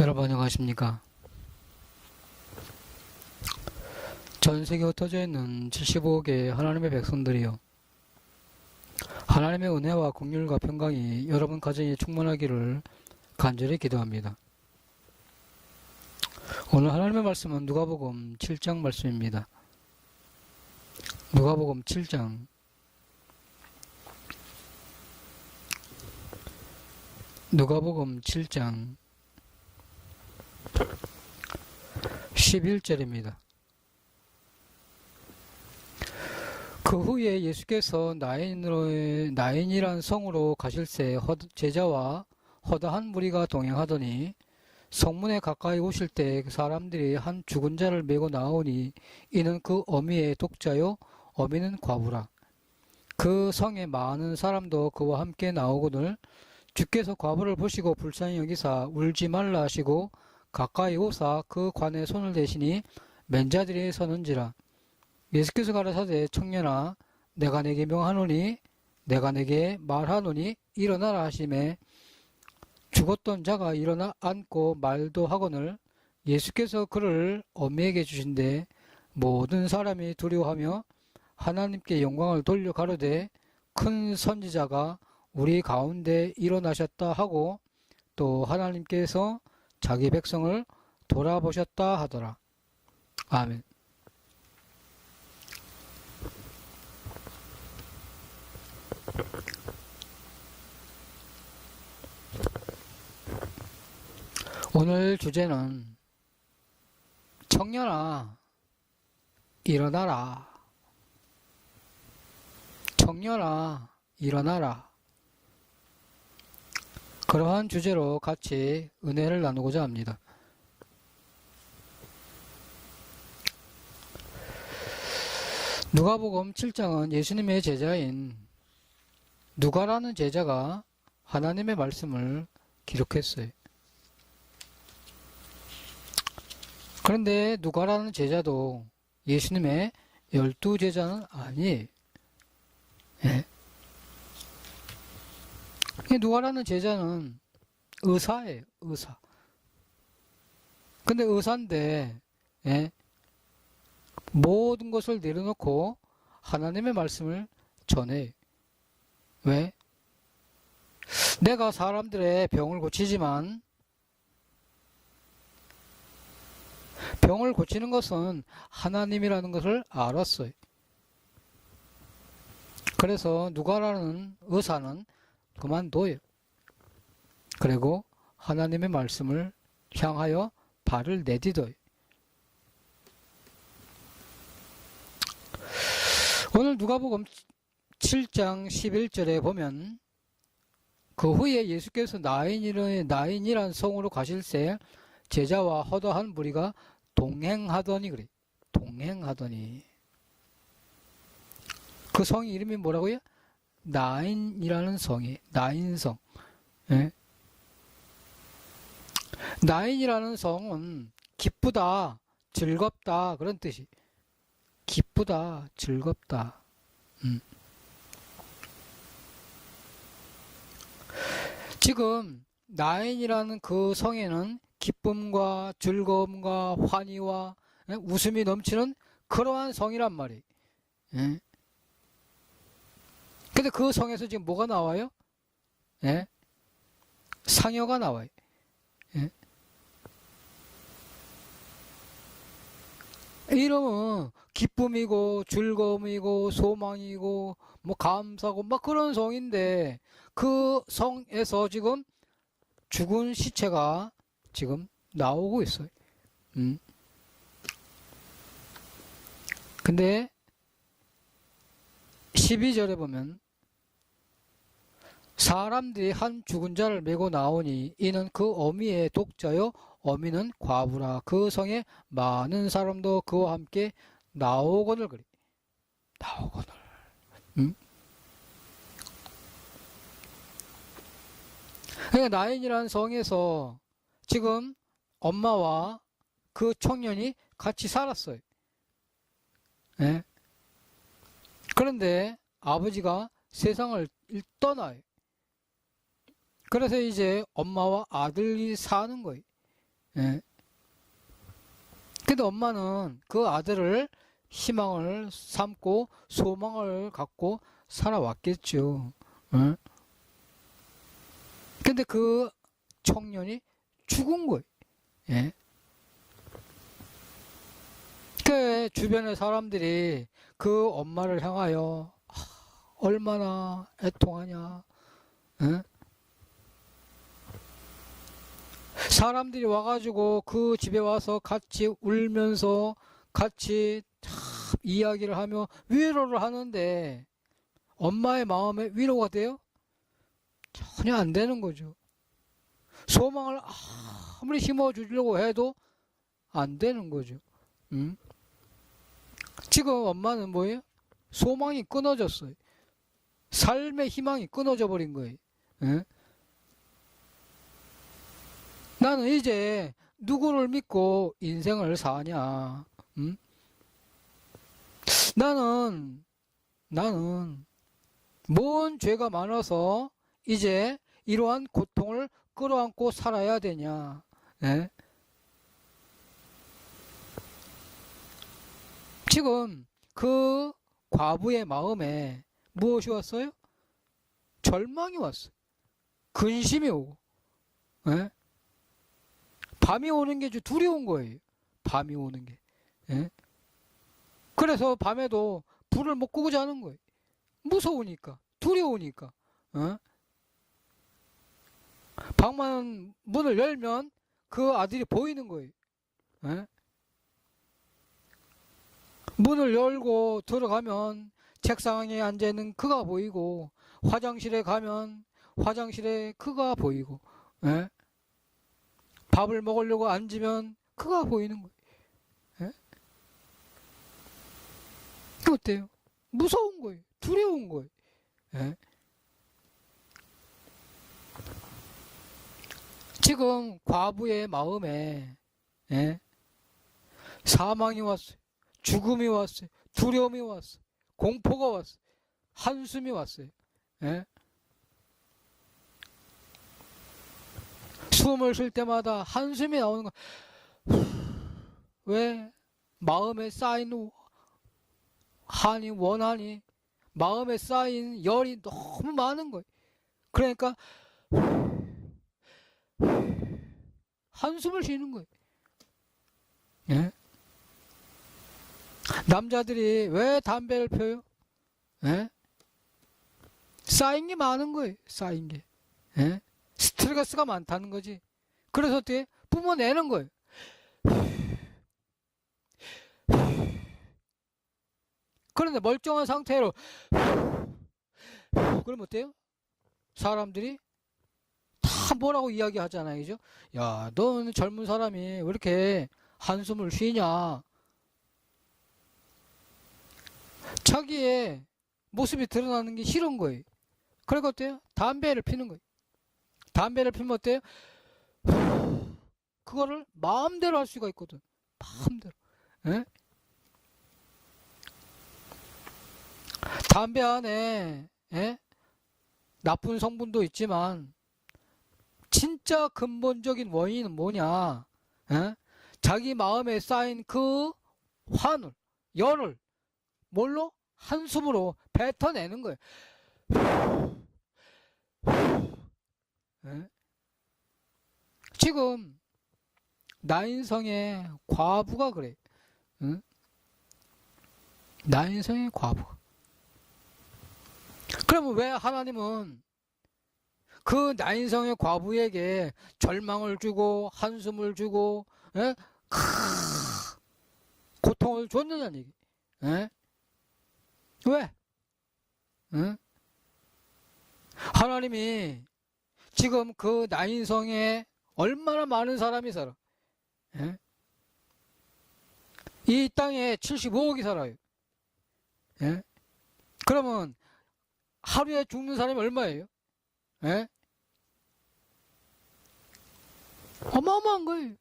여러분 안녕하십니까? 전 세계 흩어져 있는 75억의 하나님의 백성들이요. 하나님의 은혜와 긍휼과 평강이 여러분 가정에 충만하기를 간절히 기도합니다. 오늘 하나님의 말씀은 누가복음 7장 말씀입니다. 누가복음 7장 누가복음 7장 11절입니다. 그 후에 예수께서 나인으로, 나인이란 성으로 가실새 허- 제자와 허다한 무리가 동행하더니 성문에 가까이 오실 때그 사람들이 한 죽은 자를 메고 나오니 이는 그 어미의 독자요 어미는 과부라. 그 성에 많은 사람도 그와 함께 나오거늘 주께서 과부를 보시고 불쌍히 여기사 울지 말라 하시고 가까이 오사 그 관에 손을 대시니 맨자들이 서는지라. 예수께서 가라사대 청년아 내가 내게 명하노니 내가 내게 말하노니 일어나라 하심에 죽었던 자가 일어나 앉고 말도 하거늘 예수께서 그를 어미에게 주신데 모든 사람이 두려워하며 하나님께 영광을 돌려 가로되 큰 선지자가 우리 가운데 일어나셨다 하고 또 하나님께서 자기 백성을 돌아보셨다 하더라. 아멘. 오늘 주제는 청년아 일어나라. 청년아 일어나라. 그러한 주제로 같이 은혜를 나누고자 합니다. 누가복음 7장은 예수님의 제자인 누가라는 제자가 하나님의 말씀을 기록했어요. 그런데 누가라는 제자도 예수님의 열두 제자는 아니에요. 예? 이 누가라는 제자는 의사예요, 의사. 근데 의사인데, 예? 모든 것을 내려놓고 하나님의 말씀을 전해. 왜? 내가 사람들의 병을 고치지만 병을 고치는 것은 하나님이라는 것을 알았어요. 그래서 누가라는 의사는 그만둬요. 그리고 하나님의 말씀을 향하여 발을 내디뎌요. 오늘 누가복음 7장 11절에 보면 그 후에 예수께서 나인이란, 나인이란 성으로 가실새 제자와 허다한 무리가 동행하더니 그래. 동행하더니 그 성이 이름이 뭐라고요? 나인이라는 성이 나인성. 예? 나인이라는 성은 기쁘다, 즐겁다 그런 뜻이. 기쁘다, 즐겁다. 음. 지금 나인이라는 그 성에는 기쁨과 즐거움과 환희와 예? 웃음이 넘치는 그러한 성이란 말이에요. 예? 근데 그 성에서 지금 뭐가 나와요? 예? 상여가 나와요. 예? 이러면 기쁨이고 즐거움이고 소망이고 뭐 감사고 막 그런 성인데 그 성에서 지금 죽은 시체가 지금 나오고 있어요. 음. 근데 12절에 보면 사람들이 한 죽은 자를 메고 나오니 이는 그 어미의 독자요 어미는 과부라 그 성에 많은 사람도 그와 함께 나오거늘 그래 나오거늘 음? 그러니까 나인이라는 성에서 지금 엄마와 그 청년이 같이 살았어요. 예? 그런데 아버지가 세상을 떠나요. 그래서 이제 엄마와 아들이 사는 거예요. 예. 근데 엄마는 그 아들을 희망을 삼고 소망을 갖고 살아왔겠죠. 예. 근데 그 청년이 죽은 거예요. 예. 그 주변의 사람들이 그 엄마를 향하여 아, 얼마나 애통하냐. 예? 사람들이 와가지고 그 집에 와서 같이 울면서 같이 참 이야기를 하며 위로를 하는데 엄마의 마음에 위로가 돼요? 전혀 안 되는 거죠. 소망을 아무리 심어주려고 해도 안 되는 거죠. 음? 지금 엄마는 뭐예요? 소망이 끊어졌어요. 삶의 희망이 끊어져 버린 거예요. 예? 나는 이제 누구를 믿고 인생을 사냐? 음? 나는 나는 뭔 죄가 많아서 이제 이러한 고통을 끌어안고 살아야 되냐? 예? 지금 그 과부의 마음에 무엇이 왔어요? 절망이 왔어요. 근심이 오고, 예? 밤이 오는 게좀 두려운 거예요. 밤이 오는 게. 예? 그래서 밤에도 불을 못 끄고 자는 거예요. 무서우니까, 두려우니까. 어? 방만 문을 열면 그 아들이 보이는 거예요. 예? 문을 열고 들어가면 책상에 앉아 있는 그가 보이고 화장실에 가면 화장실에 그가 보이고 예? 밥을 먹으려고 앉으면 그가 보이는 거예요. 예? 어때요? 무서운 거예요. 두려운 거예요. 예? 지금 과부의 마음에 예? 사망이 왔어요. 죽음이 왔어요. 두려움이 왔어요. 공포가 왔어요. 한숨이 왔어요. 예? 숨을 쉴 때마다 한숨이 나오는 거. 왜? 마음에 쌓인 한이, 원한이, 마음에 쌓인 열이 너무 많은 거예요. 그러니까, 한숨을 쉬는 거예요. 예? 남자들이 왜 담배를 펴요? 예? 쌓인 게 많은 거예요. 쌓인 게. 예? 스트레스가 많다는 거지. 그래서 어떻게 뿜어내는 거예요. 그런데 멀쩡한 상태로 그럼 어때요? 사람들이 다 뭐라고 이야기하잖아요. 그죠? 야, 너는 젊은 사람이 왜 이렇게 한숨을 쉬냐? 자기의 모습이 드러나는 게 싫은 거예요. 그러니까 어때요? 담배를 피는 거예요. 담배를 피면 어때요? 그거를 마음대로 할 수가 있거든. 마음대로. 예? 담배 안에 예? 나쁜 성분도 있지만 진짜 근본적인 원인은 뭐냐? 예? 자기 마음에 쌓인 그 환을, 열을 뭘로? 한숨으로 뱉어내는 거예요. 예? 지금 나인성의 과부가 그래. 응? 나인성의 과부. 그러면 왜 하나님은 그 나인성의 과부에게 절망을 주고 한숨을 주고 예? 크, 고통을 줬느냐는 얘기. 예? 왜? 응? 하나님이 지금 그 나인성에 얼마나 많은 사람이 살아? 예? 이 땅에 75억이 살아요. 예? 그러면 하루에 죽는 사람이 얼마예요? 예? 어마어마한 거예요.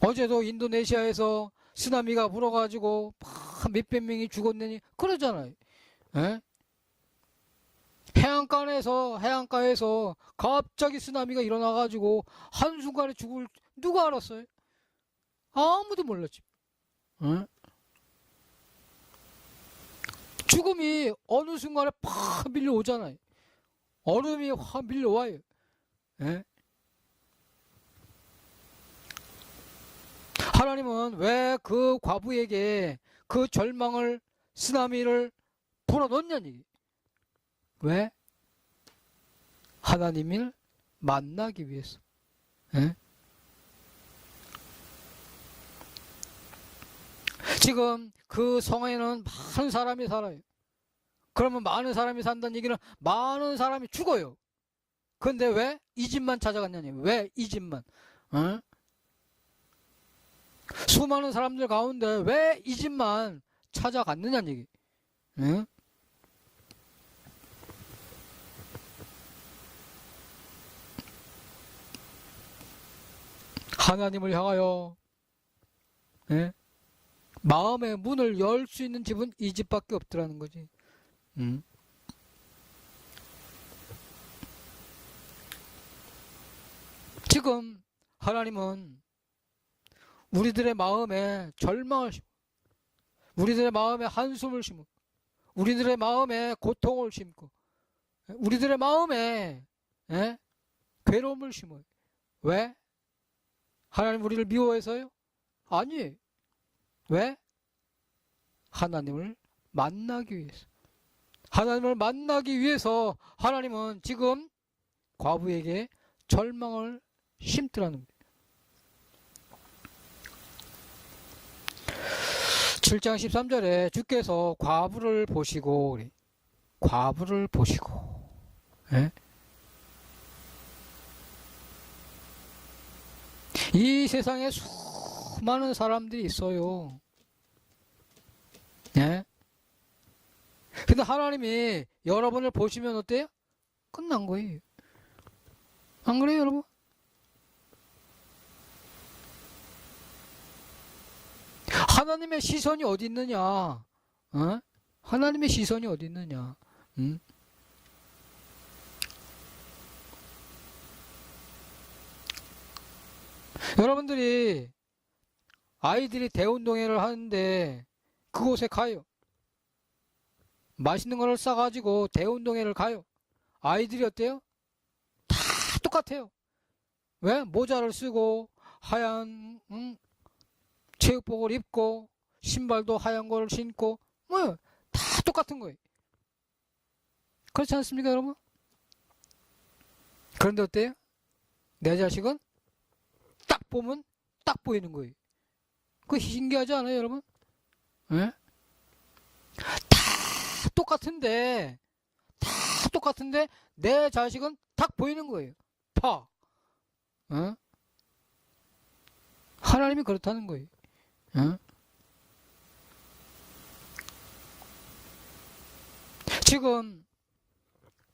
어제도 인도네시아에서 쓰나미가 불어가지고 막 몇백 명이 죽었느니 그러잖아요. 예? 해안가에서 해안가에서 갑자기 쓰나미가 일어나가지고 한순간에 죽을 누가 알았어요? 아무도 몰랐지. 응? 죽음이 어느 순간에 팍 밀려오잖아요. 얼음이 확 밀려와요. 예? 하나님은 왜 그 과부에게 그 절망을 쓰나미를 불어넣냐니? 왜? 하나님을 만나기 위해서. 예? 지금 그 성에는 많은 사람이 살아요. 그러면 많은 사람이 산다는 얘기는 많은 사람이 죽어요. 근데 왜 이 집만 찾아갔냐니? 왜 이 집만? 어? 수많은 사람들 가운데 왜 이 집만 찾아갔느냐는 얘기. 응? 하나님을 향하여 예? 마음의 문을 열 수 있는 집은 이 집밖에 없더라는 거지. 음. 지금 하나님은 우리들의 마음에 절망을 심고, 우리들의 마음에 한숨을 심고, 우리들의 마음에 고통을 심고, 우리들의 마음에 예? 괴로움을 심어요. 왜? 하나님 우리를 미워해서요? 아니. 왜? 하나님을 만나기 위해서. 하나님을 만나기 위해서 하나님은 지금 과부에게 절망을 심더라는 거예요. 7장 13절에 주께서 과부를 보시고. 과부를 보시고 예? 이 세상에 수많은 사람들이 있어요. 예? 근데 하나님이 여러분을 보시면 어때요? 끝난 거예요. 안 그래요, 여러분? 하나님의 시선이 어디 있느냐? 어? 하나님의 시선이 어디 있느냐? 응? 여러분들이 아이들이 대운동회를 하는데 그곳에 가요. 맛있는 거를 싸가지고 대운동회를 가요. 아이들이 어때요? 다 똑같아요. 왜? 모자를 쓰고 하얀 응? 체육복을 입고 신발도 하얀 거를 신고 뭐 다 똑같은 거예요. 그렇지 않습니까, 여러분? 그런데 어때요? 내 자식은 딱 보면 딱 보이는 거예요. 그거 신기하지 않아요, 여러분? 예? 다 똑같은데, 다 똑같은데, 내 자식은 딱 보이는 거예요. 파. 어? 하나님이 그렇다는 거예요. 어? 지금,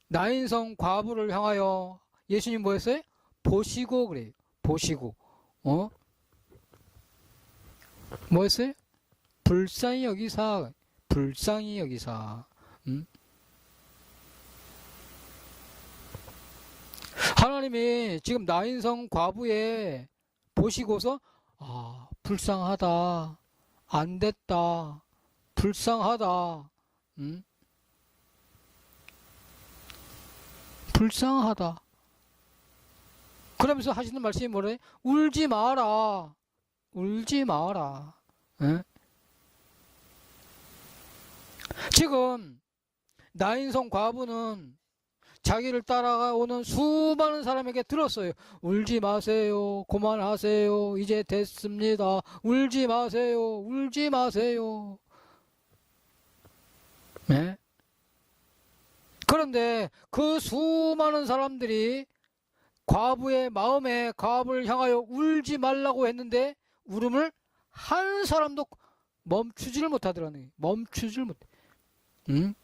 나인성 과부를 향하여 예수님 뭐 했어요? 보시고 그래요. 보시고. 어? 뭐 했어요? 불쌍히 여기사, 불쌍히 여기사. 음? 하나님이 지금 나인성 과부에 보시고서 아 불쌍하다, 안 됐다, 불쌍하다, 음? 불쌍하다. 그러면서 하시는 말씀이 뭐래? 울지 마라. 울지 마라. 예? 지금 나인성 과부는 자기를 따라오는 수많은 사람에게 들었어요. 울지 마세요. 그만하세요. 이제 됐습니다. 울지 마세요. 울지 마세요. 예? 그런데 그 수많은 사람들이 과부의 마음에 과부를 향하여 울지 말라고 했는데 울음을 한 사람도 멈추지를 못하더라는 거예요. 멈추지를 못. 응?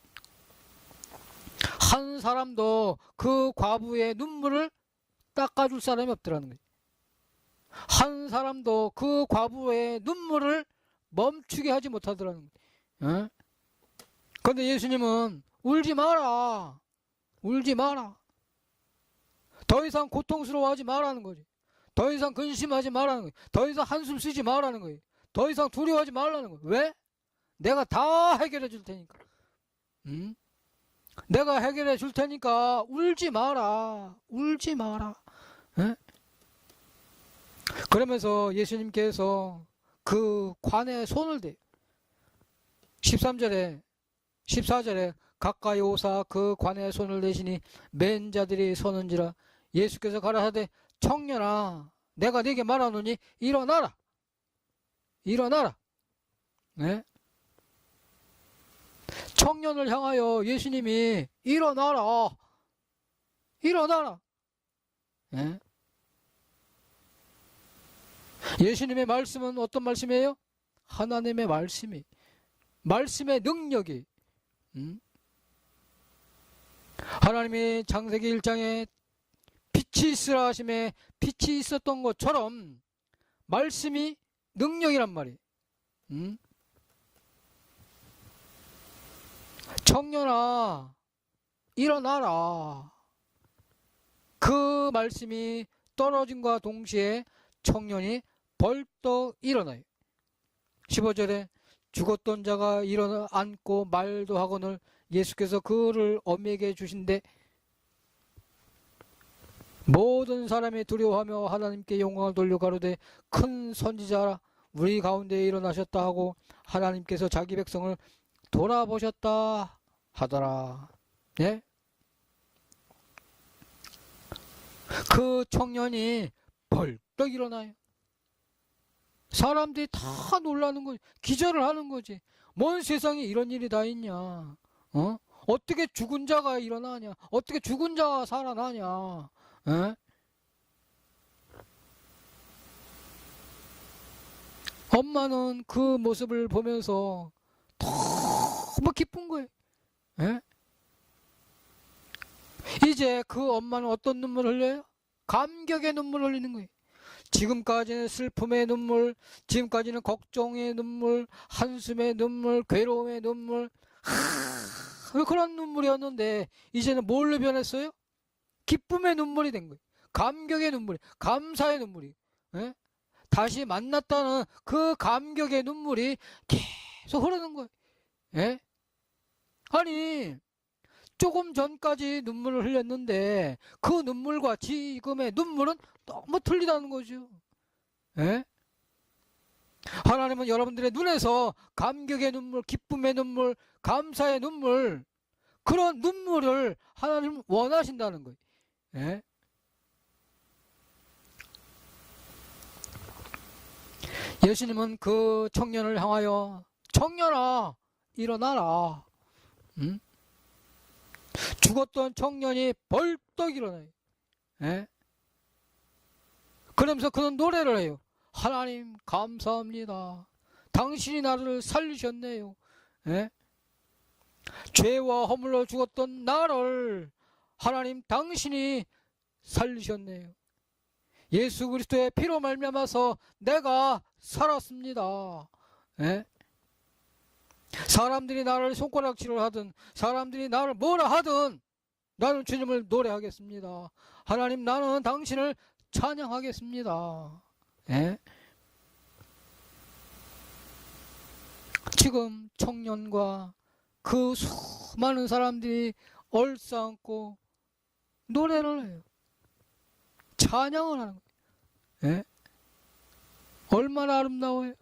한 사람도 그 과부의 눈물을 닦아줄 사람이 없더라는 거예요. 한 사람도 그 과부의 눈물을 멈추게 하지 못하더라는 거예요. 응? 그런데 예수님은 울지 마라. 울지 마라. 더 이상 고통스러워하지 말라는 거지. 더 이상 근심하지 말라는 거지. 더 이상 한숨 쉬지 말라는 거지. 더 이상 두려워하지 말라는 거지. 왜? 내가 다 해결해 줄 테니까. 응? 내가 해결해 줄 테니까 울지 마라. 울지 마라. 에? 그러면서 예수님께서 그 관에 손을 대. 13절에 14절에 가까이 오사 그 관에 손을 대시니 맨 자들이 서는지라 예수께서 가라사대 청년아 내가 네게 말하노니 일어나라 일어나라 네? 청년을 향하여 예수님이 일어나라 일어나라 네? 예수님의 말씀은 어떤 말씀이에요? 하나님의 말씀이 말씀의 능력이 음? 하나님이 창세기 1장에 빛이 있으라 하심에 빛이 있었던 것처럼 말씀이 능력이란 말이에요. 음? 청년아 일어나라. 그 말씀이 떨어짐과 동시에 청년이 벌떡 일어나요. 15절에 죽었던 자가 일어나 앉고 말도 하거늘 예수께서 그를 엄에게 주신데 모든 사람이 두려워하며 하나님께 영광을 돌려 가로되 큰 선지자라 우리 가운데 일어나셨다 하고 하나님께서 자기 백성을 돌아보셨다 하더라. 예? 그 청년이 벌떡 일어나요. 사람들이 다 놀라는 거지. 기절을 하는 거지. 뭔 세상에 이런 일이 다 있냐. 어? 어떻게 죽은 자가 일어나냐? 어떻게 죽은 자가 살아나냐? 에? 엄마는 그 모습을 보면서 너무 기쁜 거예요. 에? 이제 그 엄마는 어떤 눈물을 흘려요? 감격의 눈물을 흘리는 거예요. 지금까지는 슬픔의 눈물, 지금까지는 걱정의 눈물, 한숨의 눈물, 괴로움의 눈물, 하, 그런 눈물이었는데 이제는 뭘로 변했어요? 기쁨의 눈물이 된 거예요. 감격의 눈물이, 감사의 눈물이. 예? 다시 만났다는 그 감격의 눈물이 계속 흐르는 거예요. 예? 아니, 조금 전까지 눈물을 흘렸는데 그 눈물과 지금의 눈물은 너무 틀리다는 거죠. 예? 하나님은 여러분들의 눈에서 감격의 눈물, 기쁨의 눈물, 감사의 눈물, 그런 눈물을 하나님 원하신다는 거예요. 예? 예수님은 그 청년을 향하여 청년아 일어나라. 응? 죽었던 청년이 벌떡 일어나요. 예? 그러면서 그는 노래를 해요. 하나님 감사합니다. 당신이 나를 살리셨네요. 예? 죄와 허물로 죽었던 나를 하나님 당신이 살리셨네요. 예수 그리스도의 피로 말미암아서 내가 살았습니다. 예? 사람들이 나를 손가락질을 하든 사람들이 나를 뭐라 하든 나는 주님을 노래하겠습니다. 하나님 나는 당신을 찬양하겠습니다. 예? 지금 청년과 그 수많은 사람들이 얼싸안고 노래를 해요. 찬양을 하는 거예요. 예? 얼마나 아름다워요.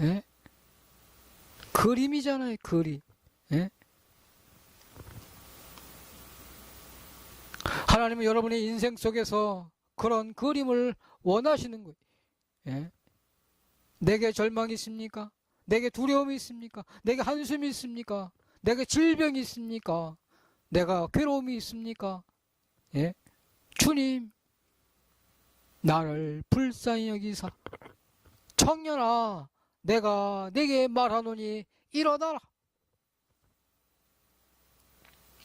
예? 그림이잖아요, 그림. 예? 하나님은 여러분의 인생 속에서 그런 그림을 원하시는 거예요. 예? 내게 절망이 있습니까? 내게 두려움이 있습니까? 내게 한숨이 있습니까? 내게 질병이 있습니까? 내가 괴로움이 있습니까? 예? 주님, 나를 불쌍히 여기사 청년아, 내가 내게 말하노니 일어나라.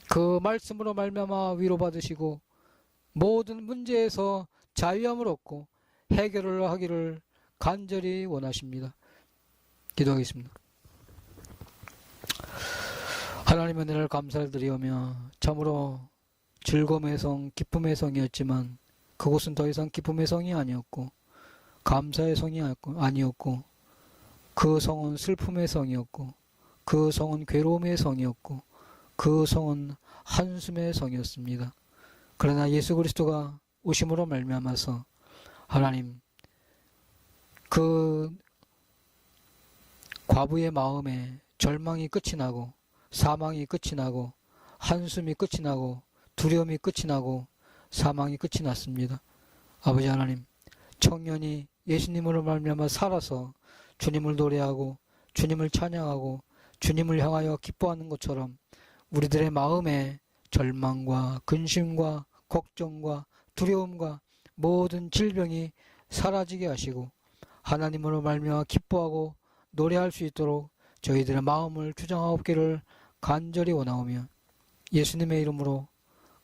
그 말씀으로 말미암아 위로받으시고 모든 문제에서 자유함을 얻고 해결을 하기를 간절히 원하십니다. 기도하겠습니다. 하나님의 은혜를 감사를 드리오며 참으로 즐거움의 성, 기쁨의 성이었지만 그곳은 더 이상 기쁨의 성이 아니었고 감사의 성이 아니었고- 그 성은 슬픔의 성이었고 그 성은 괴로움의 성이었고 그 성은 한숨의 성이었습니다. 그러나 예수 그리스도가 오심으로 말미암아서 하나님 그 과부의 마음에 절망이 끝이 나고 사망이 끝이 나고 한숨이 끝이 나고 두려움이 끝이 나고 사망이 끝이 났습니다. 아버지 하나님, 청년이 예수님으로 말미암아 살아서 주님을 노래하고 주님을 찬양하고 주님을 향하여 기뻐하는 것처럼 우리들의 마음에 절망과 근심과 걱정과 두려움과 모든 질병이 사라지게 하시고 하나님으로 말미암아 기뻐하고 노래할 수 있도록 저희들의 마음을 주장하옵기를 간절히 원하오며 예수님의 이름으로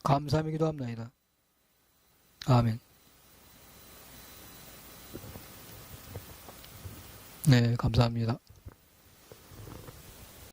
감사하며 기도합나이다. 아멘. 네, 감사합니다.